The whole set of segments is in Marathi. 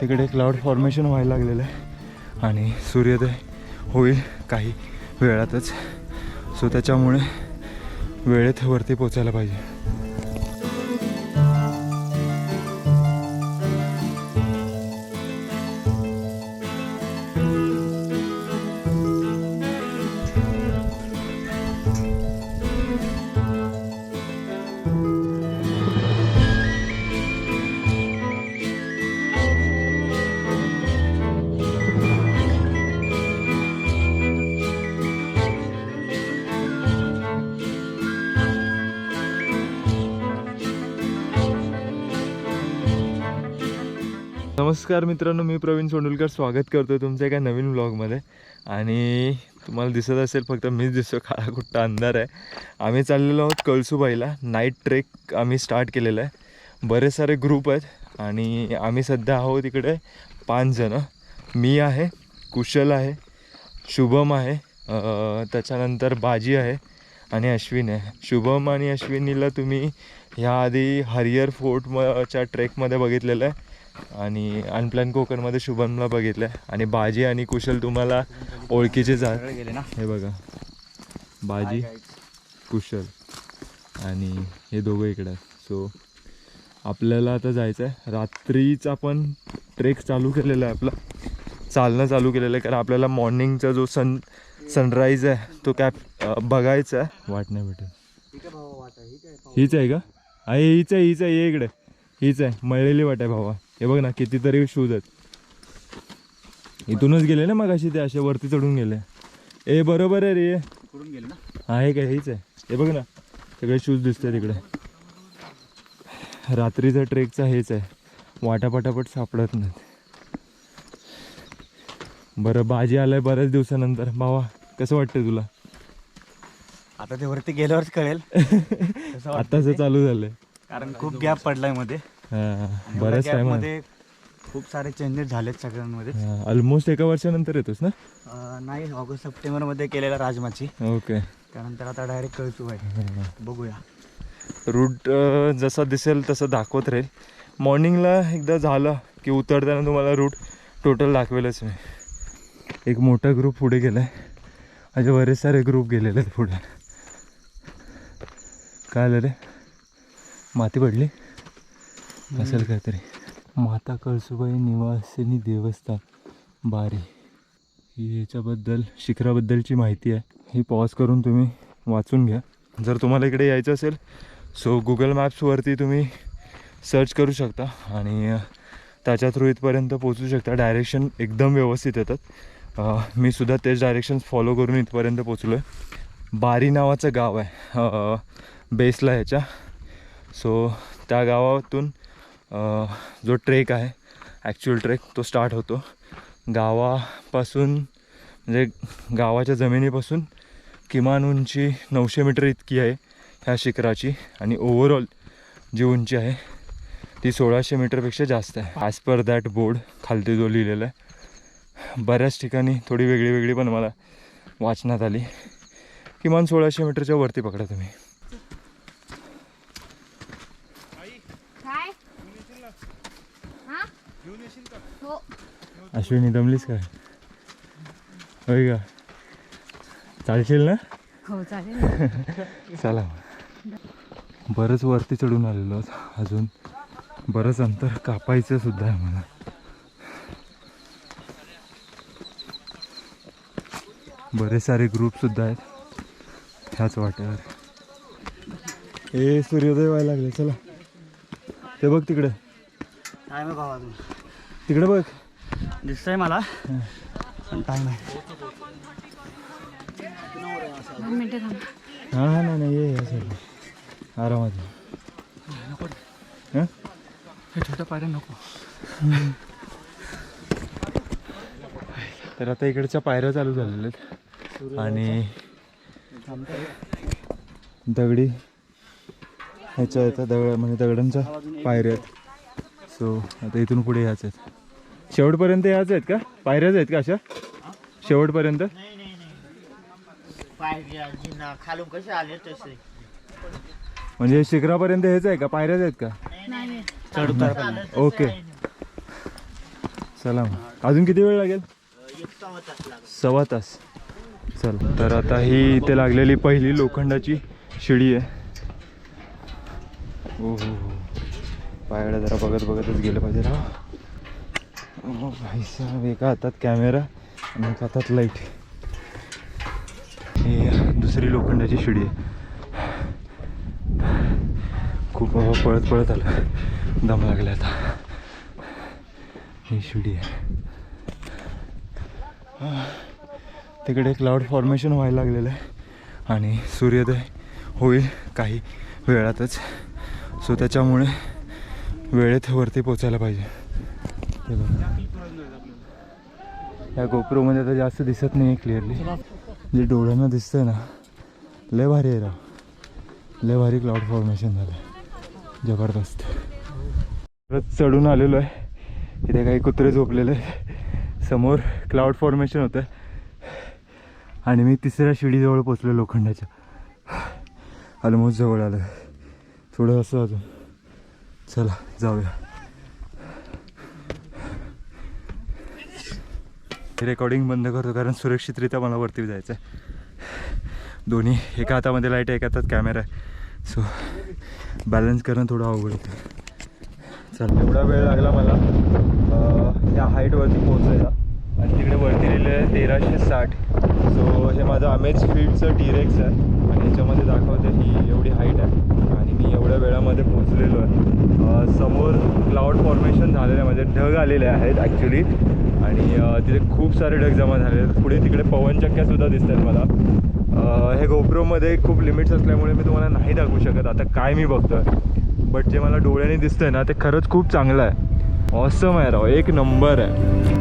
तिकडे क्लाउड फॉर्मेशन व्हायला लागलेलं आहे. आणि सूर्योदय होईल काही वेळातच. सो त्याच्यामुळे वेळेत वरती पोचायला पाहिजे. नमस्कार मित्रांनो मी प्रवीण सोंडुलकर. स्वागत करतो तुमच्या एका नवीन ब्लॉगमध्ये आणि तुम्हाला दिसत असेल फक्त मीच दिसतो काळा कुट्टा अंधार आहे. आम्ही चाललेलो आहोत कळसुबाईला. नाईट ट्रेक आम्ही स्टार्ट केलेला आहे. बरेच सारे ग्रुप आहेत. आणि आम्ही सध्या आहोत इकडे पाच जणं. मी आहे कुशल आहे शुभम आहे त्याच्यानंतर बाजी आहे आणि अश्विन आहे. शुभम आणि अश्विनीला तुम्ही ह्या आधी हरियर फोर्ट च्या ट्रेकमध्ये बघितलेलं आहे. आणि अनप्लॅन कोकणमध्ये शुभमला बघितलं आहे आणि बाजी आणि कुशल तुम्हाला ओळखीचे जा गेले ना? हे बघा. बाजी कुशल आणि हे दोघं इकडे आहेत. सो आपल्याला आता जायचं आहे रात्रीच आपण ट्रेक चालू केलेला आहे आपला. चालणं चालू केलेलं आहे. कारण आपल्याला मॉर्निंगचा जो सन सनराईज आहे तो कॅप बघायचा आहे. वाट नाही भेटेल हीच आहे का? आहे हीच आहे हीच आहे. इकडे. हीच आहे. मळलेली वाट आहे भावा. हे बघ ना कितीतरी शूज आहेत. इथूनच गेले ना मग अशी ते असे वरती चढून गेले. ए बरोबर आहे रे. गेले ना? आहे का हेच आहे. हे बघ ना सगळे शूज दिसते तिकडे. रात्रीचा ट्रेकचा हेच आहे. वाटा पटापट सापडत नाहीत. बरं बाजी आलाय बऱ्याच दिवसानंतर. भावा कसं वाटतंय तुला? आता ते वरती गेल्यावरच कळेल. वाटतं आताच. चालू झालंय. कारण खूप गॅप पडलायमध्ये. हा, बऱ्याच gap मध्ये खूप सारे चेंजेस झालेत सगळ्यांमध्ये. ऑलमोस्ट एका वर्षानंतर येतोस ना? अं, नाही ऑगस्ट सप्टेंबरमध्ये केलेला राजमाची. ओके. त्यानंतर आता डायरेक्ट कळसू आहे. बघूया. रूट जसा दिसेल तसं दाखवत राहील. मॉर्निंगला एकदा झालं की उतरताना तुम्हाला रूट टोटल दाखवेलच मी. एक मोठा ग्रुप पुढे गेला आहे असे बरेच सारे ग्रुप गेलेले आहेत पुढे. काय आलं रे? माती पडली? असेल काहीतरी. माता कळसुबाई निवासिनी देवस्थान बारी. ही याच्याबद्दल शिखराबद्दलची माहिती आहे. ही पॉज करून तुम्ही वाचून घ्या. जर तुम्हाला इकडे यायचं असेल सो गुगल मॅप्सवरती तुम्ही सर्च करू शकता आणि त्याच्या थ्रू इथपर्यंत पोचू शकता. डायरेक्शन एकदम व्यवस्थित येतात. मी सुद्धा तेच डायरेक्शन्स फॉलो करून इथपर्यंत पोचलो आहे बारी नावाचं गाव आहे. बेसला ह्याच्या. सो त्या गावातून जो ट्रेक आहे ॲक्च्युअल ट्रेक तो स्टार्ट होतो. गावापासून म्हणजे गावाच्या जमिनीपासून किमान उंची नऊशे मीटर इतकी आहे ह्या शिखराची आणि ओव्हरऑल जी उंची आहे ती सोळाशे मीटरपेक्षा जास्त आहे. ॲज पर दॅट बोर्ड खालती जो लिहिलेला आहे बऱ्याच ठिकाणी थोडी वेगळी वेगळी पण मला वाचण्यात आली. किमान सोळाशे मीटरच्या वरती पकडा तुम्ही काय हा हो. अश्विनी दमलीस काय? होय का? चालशील ना? हो चालेल. चला. मग. बरंच वरती चढून आलेलो आहोत अजून बरंच अंतर कापायचं सुद्धा आहे मला. बरेच सारे ग्रुप सुद्धा आहेत. ह्याच वाट्यावर. ए सूर्योदय व्हायला लागले. चला. ते बघ तिकडे. टाइम आहे भावा तू तिकडे बघ. दिसतंय मला. पण टाइम आहे दोन मिनिटं थांब. हां हां नाही नाही ये या साईडला आरामात ये. हं? हे? छोटं पायऱ्या नको. तर आता इकडच्या पायऱ्या चालू झालेल्या आहेत. आणि दगडी. ह्याच्या आहेत दगड म्हणजे दगडांच्या पायऱ्या आहेत. सो आता इथून पुढे ह्याच आहेत. शेवटपर्यंत याच आहेत का? पायऱ्याच आहेत का अशा? शेवटपर्यंत? खालून कसे आले तसे म्हणजे शिखरापर्यंत हेच आहे का? पायऱ्याच आहेत का? नाही चढ उतार पण नाही. ओके. चला मग. अजून किती वेळ लागेल? एक सव्वा तास. लागला सव्वा तास चल. तर आता ही इथे लागलेली पहिली लोखंडाची शिडी आहे. ओ हो हो पायाला जरा बघत बघतच गेलं पाहिजे ना. ओ साहेब एका हातात कॅमेरा आणि एका हातात लाइट ही दुसरी लोखंडाची शिडी आहे. खूप बाबा पळत पळत आलं. दम लागला आता. ही शिडी आहे. तिकडे क्लाउड फॉर्मेशन व्हायला लागलेलं आहे. आणि सूर्योदय होईल काही वेळातच. सो त्याच्यामुळे वेळेत वरती पोचायला पाहिजे. हे बघा. या गोप्रोमध्ये आता जास्त दिसत नाही आहे क्लिअरली जे डोळ्यांना दिसतंय ना लय भारी आहे राव. लय भारी क्लाउड फॉर्मेशन झालं जबरदस्त. परत चढून आलेलो आहे. इथे काही कुत्रे झोपलेले समोर क्लाउड फॉर्मेशन होतं आणि मी तिसऱ्या शिडीजवळ पोचलो लोखंडाच्या. ऑलमोस्ट जवळ आलं थोडं असं अजून. चला जाऊया. रेकॉर्डिंग बंद करतो कारण सुरक्षितरित्या मला वरती जायचं आहे दोन्ही एका हातामध्ये लाइट आहे एका हातात कॅमेरा आहे. सो बॅलन्स करणं थोडं अवघड होतं. चल एवढा वेळ लागला मला. या हाईटवरती पोहोचायला. आणि तिकडे वरती लिहिलं आहे तेराशे साठ. सो हे माझं अमेज फील्डचं टिरेक्स आहे. आणि याच्यामध्ये दाखवते ही एवढी हाईट आहे. आणि मी एवढ्या वेळामध्ये पोहोचलेलो आहे. समोर क्लाउड फॉर्मेशन झालेलं आहे. म्हणजे ढग आलेले आहेत ॲक्च्युली आणि तिथे खूप सारे ढग जमा झालेले आहेत. पुढे तिकडे पवनचक्क्यासुद्धा दिसत आहेत मला. हे गोप्रोमध्ये खूप लिमिट्स असल्यामुळे मी तुम्हाला नाही दाखवू शकत. आता काय मी बघतोय. बट जे मला डोळ्याने दिसतंय ना ते खरंच खूप चांगलं आहे. ऑसम आहे राव. एक नंबर आहे.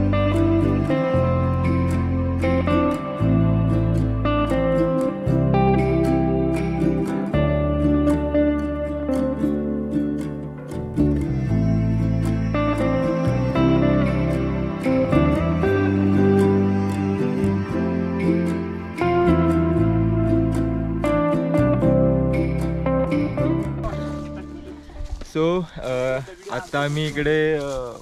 सो आता मी इकडे uh,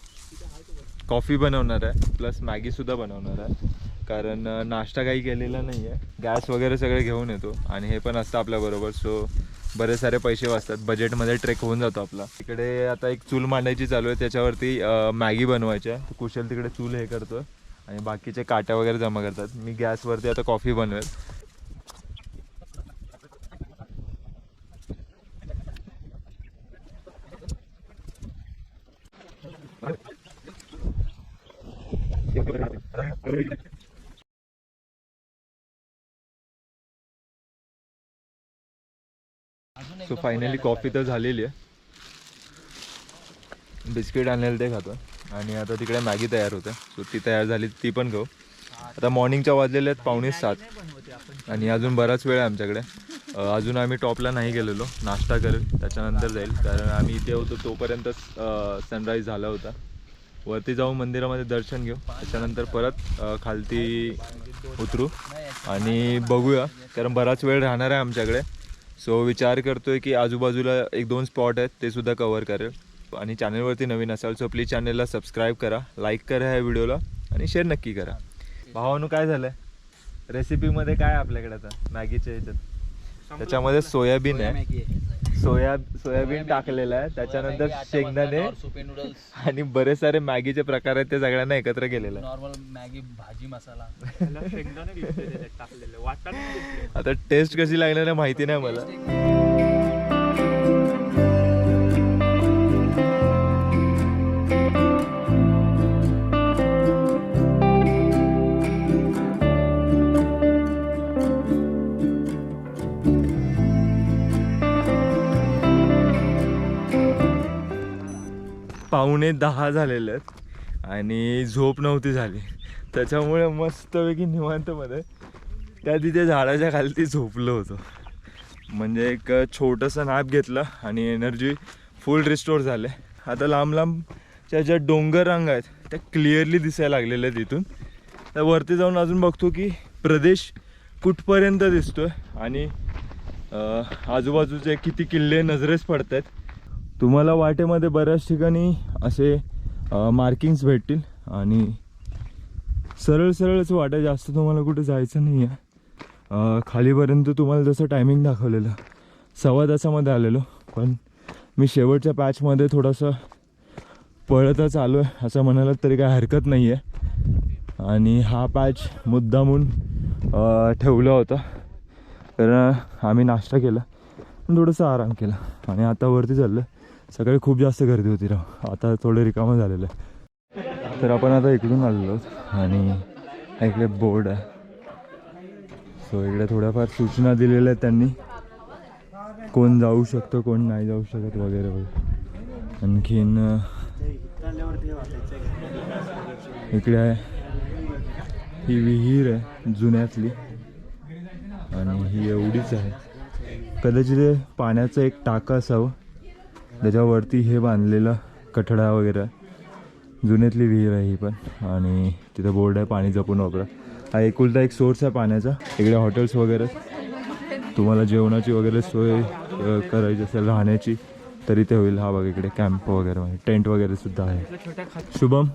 कॉफी बनवणार आहे. प्लस मॅगीसुद्धा बनवणार आहे. कारण uh, नाश्ता काही केलेला नाही आहे गॅस वगैरे सगळे घेऊन येतो. आणि हे पण असतं आपल्याबरोबर सो बरेच सारे पैसे वाचतात. बजेटमध्ये ट्रेक होऊन जातो आपला. इकडे आता एक चूल मांडायची चालू आहे. त्याच्यावरती uh, मॅगी बनवायची आहे. कुशल तिकडे चूल हे करतो आणि बाकीचे काट्या वगैरे जमा करतात. मी गॅसवरती आता कॉफी बनवेल. सो फायनली कॉफी तर झालेली आहे. बिस्किट आणलेलं ते खातो आणि आता तिकडे मॅगी तयार होते सो ती तयार झाली ती पण खाऊ. आता मॉर्निंगच्या वाजलेल्या आहेत पावणे सात. आणि अजून बराच वेळ आहे आमच्याकडे. अजून आम्ही टॉपला नाही गेलेलो. नाश्ता करेल त्याच्यानंतर जाईल. कारण आम्ही इथे होतो तोपर्यंत सनराईज झाला होता. वरती जाऊ मंदिरामध्ये दर्शन घेऊ. त्याच्यानंतर परत खालती उतरू. आणि बघूया. कारण बराच वेळ राहणार आहे आमच्याकडे. सो विचार करतोय की आजूबाजूला एक दोन स्पॉट आहेत ते सुद्धा कवर करेल. आणि चॅनलवरती नवीन असाल सो प्लीज चॅनलला सबस्क्राईब करा. लाईक करा ह्या व्हिडिओला आणि शेअर नक्की करा. भावानू काय झालं रेसिपीमध्ये काय आपल्याकडे आता? मॅगीच्या ह्याच्यात? त्याच्यामध्ये सोयाबीन आहे. सोया सोयाबीन टाकलेलं आहे. त्याच्यानंतर शेंगदाणे आणि बरेच सारे मॅगीचे प्रकार आहेत ते सगळ्यांना एकत्र केलेलं आहे. नॉर्मल मॅगी भाजी मसाला. आता टेस्ट कशी लागणार आहे माहिती नाही मला. पावणे दहा झालेले आहेत. आणि झोप नव्हती झाली. त्याच्यामुळे मस्तपैकी निवांतमध्ये त्या तिथे झाडाच्या खाली झोपलो होतो. म्हणजे एक छोटंसं नाप घेतलं आणि एनर्जी फुल रिस्टोर झाले. आता लांब लांबच्या ज्या डोंगर रांग आहेत त्या क्लिअरली दिसायला लागलेल्या आहेत इथून. तर वरती जाऊन अजून बघतो की प्रदेश कुठपर्यंत दिसतोय आणि आजूबाजूचे किती किल्ले नजरेस पडत आहेत तुम्हाला वाटेमध्ये बऱ्याच ठिकाणी असे मार्किंग्स भेटतील आणि सरळ सरळच वाटा जास्त तुम्हाला कुठे जायचं नाही आहे खालीपर्यंत तुम्हाला जसं टायमिंग दाखवलेलं सव्वा तासामध्ये आलेलो पण मी शेवटच्या पॅचमध्ये थोडंसं पळतच आलो आहे असं म्हणालात तरी काही हरकत नाही आहे आणि हा पॅच मुद्दामून ठेवला होता. कारण आम्ही नाश्ता केला थोडंसं आराम केला आणि आता वरती चाललं सकाळी खूप जास्त गर्दी होती राव. आता थोडं रिकामं झालेलं आहे. तर आपण आता इकडून आलेलो आणि इकडे बोर्ड आहे. सो इकडे थोड्याफार सूचना दिलेल्या आहेत त्यांनी. कोण जाऊ शकतो कोण नाही जाऊ शकत वगैरे वगैरे. आणखीन इकडे आहे. ही विहीर आहे जुन्यातली. आणि ही एवढीच आहे. कदाचित पाण्याचं एक टाकं असावं. त्याच्यावरती हे बांधलेलं कठडा वगैरे. आहे. जुन्यातली विहीर आहे ही पण. आणि तिथं बोर्ड आहे पाणी जपून वापरा. हा एकुलता एक सोर्स आहे पाण्याचा. इकडे हॉटेल्स वगैरे. तुम्हाला जेवणाची वगैरे सोय करायची असेल राहण्याची तरी ते होईल. हा बघ इकडे कॅम्प वगैरे टेंट वगैरे सुद्धा आहे. शुभम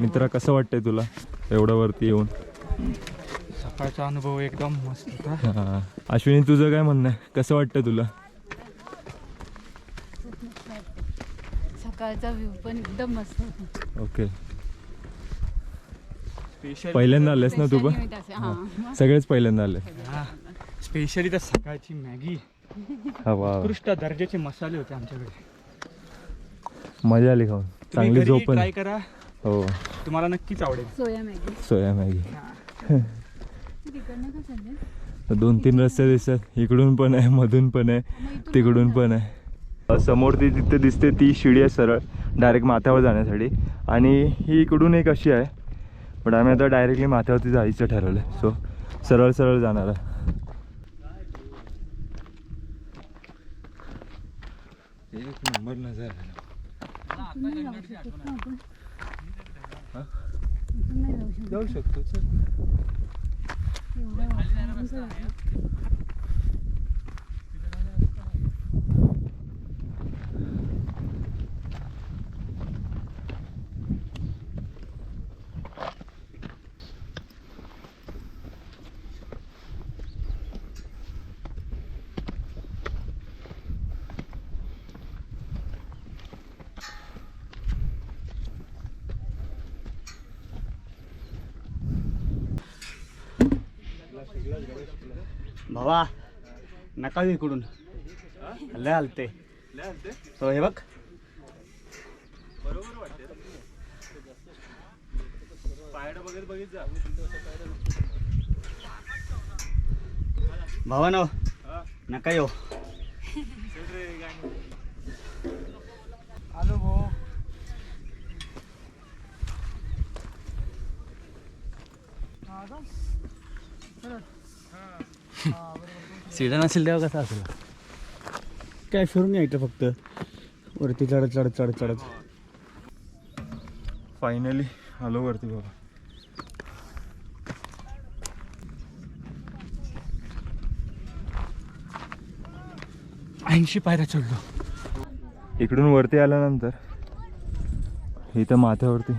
मित्रा कसं वाटतंय तुला एवढं वरती येऊन? सकाळचा अनुभव एकदम मस्त होता. हा. अश्विनी तुझं काय म्हणणं आहे? कसं वाटतं तुला? सकाळचा व्ह्यू पण एकदम मस्त होता. ओके स्पेशल पहिल्यांदा आलेस ना तू पण? मी हा. सगळेच पहिल्यांदा आले स्पेशली तर सकाळची मॅगी. हा वा उत्कृष्ट दर्जाचे मसाले होते आमच्याकडे. मजा आली खाऊन. चांगली झोप पण. ट्राय करा. हो. तुम्हाला नक्कीच आवडेल. Soya Maggi. Soya Maggi. तिकडनं का दोन तीन रस्ते दिसतात. इकडून पण आहे मधून पण आहे तिकडून पण आहे. समोर ती तिथे दिसते ती शिडी आहे सरळ डायरेक्ट माथ्यावर जाण्यासाठी. आणि ही इकडून एक अशी आहे पण आम्ही आता डायरेक्टली माथ्यावरती जायचं ठरवलं आहे सो सरळ सरळ जाणार आहे. एक नंबर नजर जाऊ शकत ना आपण इथून नाही जाऊ शकत जाऊ शकतो चल एवढं वातावरण आहे. भावा नका इकडून. लय हलते तो हे बघ. भावा नका येऊ आलो भाऊ सिडा नसेल तेव्हा कसं असेल? काय फिरून यायचं फक्त? वरती चढत चढत चढत चढत फायनली आलो वरती बाबा. ऐंशी पायऱ्या चढलो. इकडून वरती आल्यानंतर इथं माथ्यावरती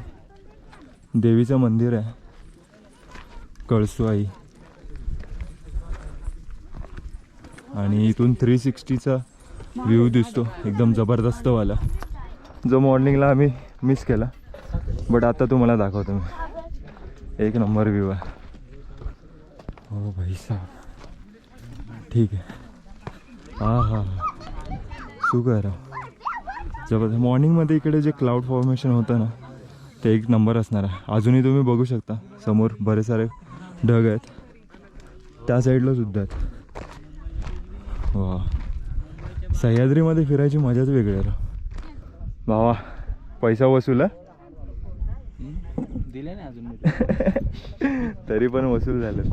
देवीचं मंदिर आहे. कळसुआई. आणि इथून थ्री सिक्स्टीचा व्ह्यू दिसतो. एकदम जबरदस्त वाला. जो मॉर्निंगला आम्ही मिस केला. बट आता तुम्हाला दाखवतो मी. एक नंबर व्ह्यू आहे. हो भाई साहब. ठीक आहे. हा हा हा. सुकर जबरदस्त. मॉर्निंगमध्ये इकडे जे क्लाउड फॉर्मेशन होतं ना ते एक नंबर असणार आहे. अजूनही तुम्ही बघू शकता. समोर बरेच सारे ढग आहेत. त्या साईडला सुद्धा आहेत. वा. सह्याद्रीमध्ये फिरायची मजाच वेगळी आहे. भावा पैसा वसूल? दिले नाही अजून तरी पण वसूल झालं.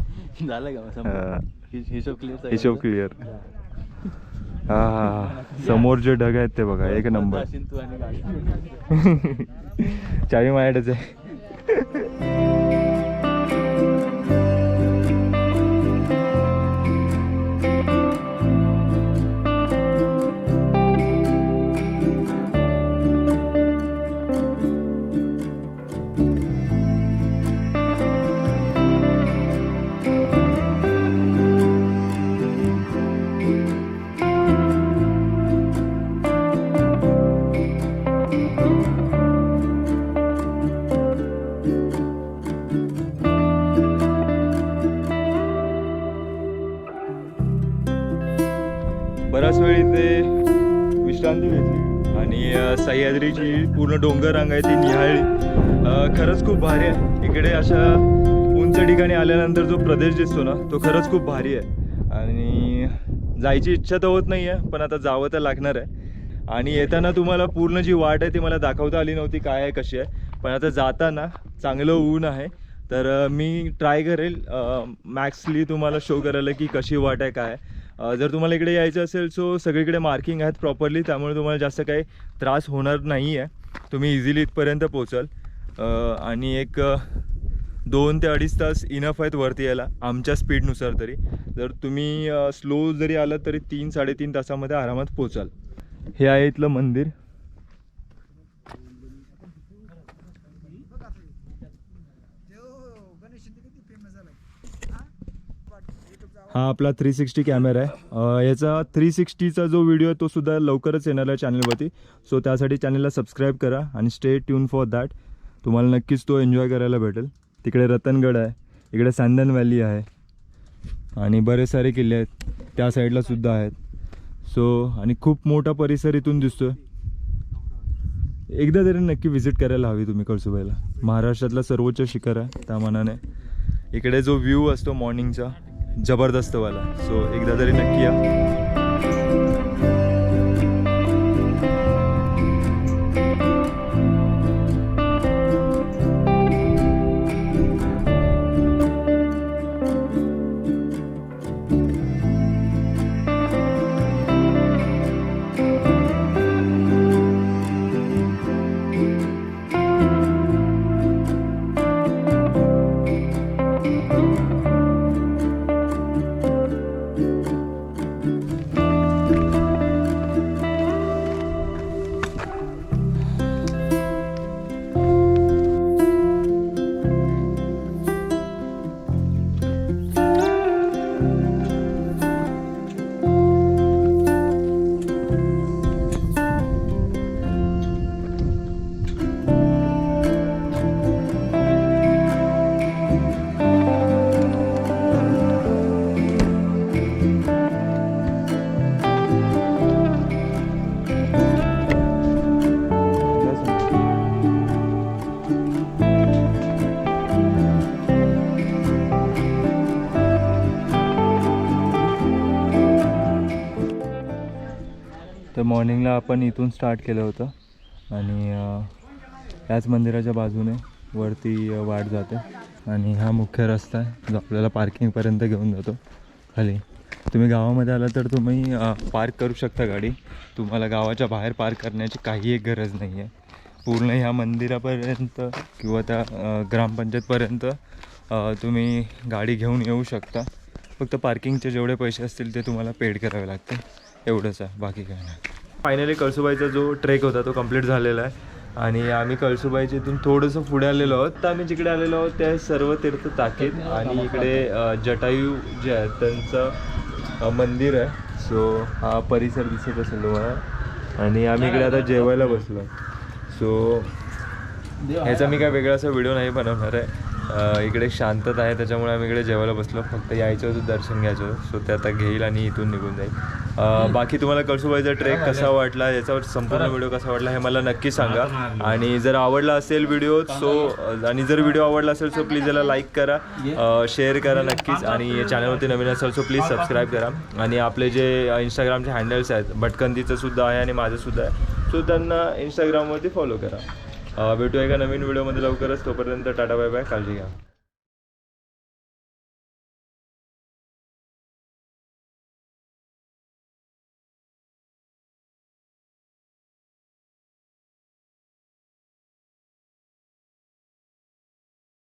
झालं का. हिशोब क्लिअर हिशोब क्लिअर हा समोर जे ढग आहेत ते बघा एक नंबर. चावी माझ्याकडेच आहे. सह्याद्रीची पूर्ण डोंगर रांगायची आहे ती खरंच खूप भारी आहे. इकडे अशा उंच ठिकाणी आल्यानंतर जो प्रदेश दिसतो ना तो खरंच खूप भारी आहे. आणि जायची इच्छा तर होत नाही आहे पण आता जावं तर लागणार आहे. आणि येताना तुम्हाला पूर्ण जी वाट आहे ती मला दाखवता आली नव्हती काय आहे कशी आहे. पण आता जाताना चांगलं ऊन आहे. तर मी ट्राय करेल मॅक्सली तुम्हाला शो करायला की कशी वाट आहे काय आहे. जर तुम्हाला इकडे यायचं असेल सो सगळीकडे मार्किंग आहेत प्रॉपरली त्यामुळे तुम्हाला जास्त काही त्रास होणार नाही आहे तुम्ही इझिली इथपर्यंत पोचाल आणि एक दोन ते अडीच तास इनफ आहेत वरती यायला आमच्या स्पीडनुसार तरी. जर तुम्ही स्लो जरी आलात तरी तीन साडेतीन तासामध्ये आरामात पोचाल हे आहे इथलं मंदिर. हा आपला थ्री सिक्स्टी कॅमेरा आहे. याचा थ्री सिक्स्टीचा जो व्हिडिओ आहे तो सुद्धा लवकरच येणार आहे चॅनलवरती सो त्यासाठी चॅनलला सबस्क्राईब करा आणि स्टे ट्यून फॉर दॅट तुम्हाला नक्कीच तो एन्जॉय करायला भेटेल. तिकडे रतनगड आहे इकडे सँदन व्हॅली आहे आणि बरेच सारे किल्ले आहेत. त्या साईडला सुद्धा आहेत. सो आणि खूप मोठा परिसर इथून दिसतो एकदा तरी नक्की व्हिजिट करायला हवी तुम्ही कळसुबाईला. महाराष्ट्रातला सर्वोच्च शिखर आहे त्या मानाने. इकडे जो व्ह्यू असतो मॉर्निंगचा जबरदस्तवाला सो एकदा तरी नक्की या. मॉर्निंगला आपण इथून स्टार्ट केलं होतं. आणि याच त्याच मंदिराच्या बाजूने वरती वाट जाते. आणि हा मुख्य रस्ता आहे जो आपल्याला पार्किंगपर्यंत घेऊन जातो. खाली. तुम्ही गावामध्ये आला तर तुम्ही पार्क करू शकता गाडी. तुम्हाला गावाच्या बाहेर पार्क करण्याची काही एक गरज नाही आहे पूर्ण ह्या मंदिरापर्यंत किंवा त्या ग्रामपंचायतपर्यंत तुम्ही गाडी घेऊन येऊ शकता. फक्त पार्किंगचे जेवढे पैसे असतील ते तुम्हाला पेड करावे लागते एवढंच आहे. बाकी काही नाही. फायनली कळसुबाईचा जो ट्रेक होता तो कंप्लीट झालेला आहे. आणि आम्ही कळसुबाईच्या इथून थोडंसं पुढे आलेलो आहोत. तर आम्ही जिकडे आलेलो आहोत त्या सर्व तीर्थ ताकीत आणि इकडे जटायू जे आहेत त्यांचं मंदिर आहे. सो हा परिसर दिसत असेल तुम्हाला. आणि आम्ही इकडे आता जेवायला बसलो. सो ह्याचा मी काय वेगळा असा व्हिडिओ नाही बनवणार आहे. इकडे शांतता आहे त्याच्यामुळे आम्ही इकडे जेवायला बसलो. फक्त यायचं होतं दर्शन घ्यायचं होतं. सो ते आता घेईल आणि इथून निघून जाईल. बाकी तुम्हाला कळसुबाईचा ट्रेक कसा वाटला याच्यावर संपूर्ण व्हिडिओ कसा वाटला हे मला नक्की सांगा. आणि जर आवडला असेल व्हिडिओ सो आणि जर व्हिडिओ आवडला असेल सो प्लीज याला लाईक करा शेअर करा नक्कीच. आणि चॅनलवरती नवीन असेल सो प्लीज सबस्क्राईब करा. आणि आपले जे इंस्टाग्रामचे हँडल्स आहेत भटकंतीचं सुद्धा आहे आणि माझं सुद्धा आहे सो त्यांना इंस्टाग्रामवरती फॉलो करा. भेटूया एका नवीन व्हिडिओमध्ये लवकरच. तोपर्यंत टाटा बाय बाय. काळजी घ्या.